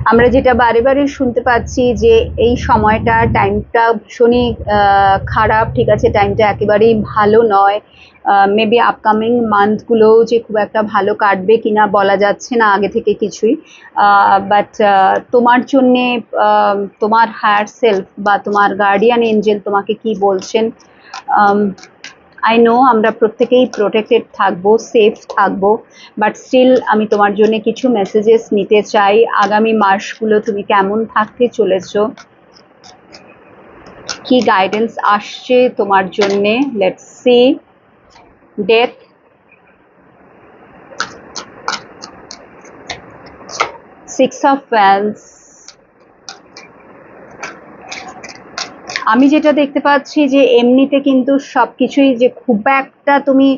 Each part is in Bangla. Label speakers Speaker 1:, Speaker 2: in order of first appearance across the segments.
Speaker 1: আমরা যেটা বারে বারে শুনতে পাচ্ছি যে এই সময়টা টাইমটা ভীষণই খারাপ, ঠিক আছে? টাইমটা একেবারেই ভালো নয়। মেবি আপকামিং মান্থগুলোও যে খুব একটা ভালো কাটবে কিনা বলা যাচ্ছে না আগে থেকে কিছুই। বাট তোমার জন্যে তোমার হায়ার সেলফ বা তোমার গার্ডিয়ান এঞ্জেল তোমাকে কি বলছেন? আই নো আমরা প্রত্যেকেই প্রোটেক্টেড থাকব সেফ থাকব বাট স্টিল আমি তোমার জন্য কিছু মেসেজেস নিতে চাই। আগামী মাসগুলো তুমি কেমন থাকতে চলেছো? কি গাইডেন্স আসছে তোমার জন্যে? Let's see death six of fans আমি যেটা দেখতে পাচ্ছি যে এমনিতে কিন্তু সব কিছুই যে খুব একটা তুমি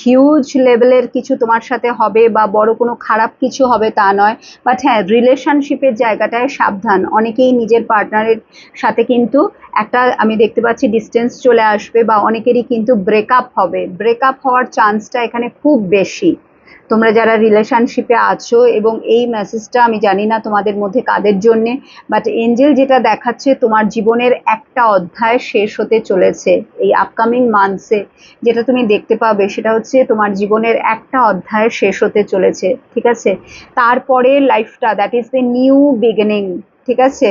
Speaker 1: হিউজ লেভেলের কিছু তোমার সাথে হবে বা বড় কোনো খারাপ কিছু হবে তা নয়। বাট হ্যাঁ রিলেশনশিপের জায়গাটায় সাবধান। অনেকেই নিজের পার্টনারের সাথে কিন্তু একটা আমি দেখতে পাচ্ছি ডিস্টেন্স চলে আসবে বা অনেকেরই কিন্তু ব্রেকআপ হবে। ব্রেকআপ হওয়ার চান্সটা এখানে খুব বেশি। তোমরা যারা রিলেশনশিপে আছো এবং এই মেসেজটা আমি জানি না তোমাদের মধ্যে কাদের জন্যে বাট এঞ্জেল যেটা দেখাচ্ছে তোমার জীবনের একটা অধ্যায় শেষ হতে চলেছে এই আপকামিং মান্থসে যেটা তুমি দেখতে পাবে সেটা হচ্ছে তোমার জীবনের একটা অধ্যায় শেষ হতে চলেছে, ঠিক আছে? তারপরে লাইফটা that is the new beginning ঠিক আছে?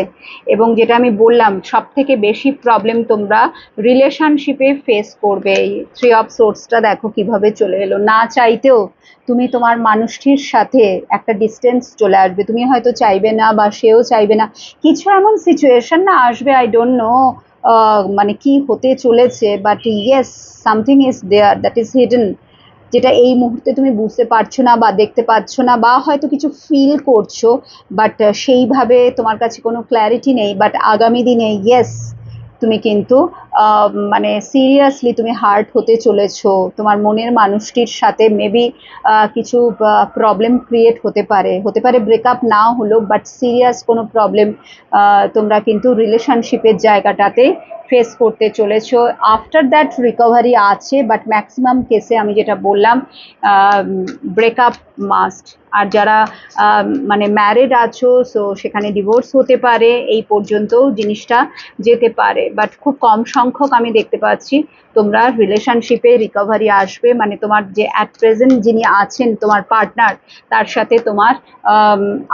Speaker 1: এবং যেটা আমি বললাম সব থেকে বেশি প্রবলেম তোমরা রিলেশনশিপে ফেস করবে। এই থ্রি অফ সোর্সটা দেখো কীভাবে চলে এলো। না চাইতেও তুমি তোমার মানুষটির সাথে একটা ডিস্টেন্স চলে আসবে। তুমি হয়তো চাইবে না বা সেও চাইবে না। কিছু এমন সিচুয়েশন না আসবে আই ডোন্ট নো মানে কি হতে চলেছে but yes something is there that is hidden যেটা এই মুহূর্তে তুমি বুঝতে পারছ না বা দেখতে পাচ্ছ না বা হয়তো কিছু ফিল করছ বাট সেইভাবে তোমার কাছে কোনো ক্ল্যারিটি নেই বাট আগামী দিনে ইয়েস তুমি কিন্তু মানে সিরিয়াসলি তুমি হার্ট হতে চলেছো। তোমার মনের মানুষটির সাথে মেবি কিছু প্রবলেম ক্রিয়েট হতে পারে। হতে পারে ব্রেকআপ নাও হলো বাট সিরিয়াস কোনো প্রবলেম তোমরা কিন্তু রিলেশনশিপের জায়গাটাতে ফেস করতে চলেছো। আফটার দ্যাট রিকভারি আছে বাট ম্যাক্সিমাম কেসে আমি যেটা বললাম ব্রেকআপ মাস্ট আর যারা মানে ম্যারিড আছো সো সেখানে ডিভোর্স হতে পারে, এই পর্যন্তও জিনিসটা যেতে পারে। বাট খুব কম সংখ্যক আমি দেখতে পাচ্ছি, তোমরা রিলেশনশিপে রিকভারি আসবে। মানে তোমার যে অ্যাট প্রেজেন্ট যিনি আছেন, তোমার পার্টনার তার সাথে তোমার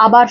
Speaker 1: আবার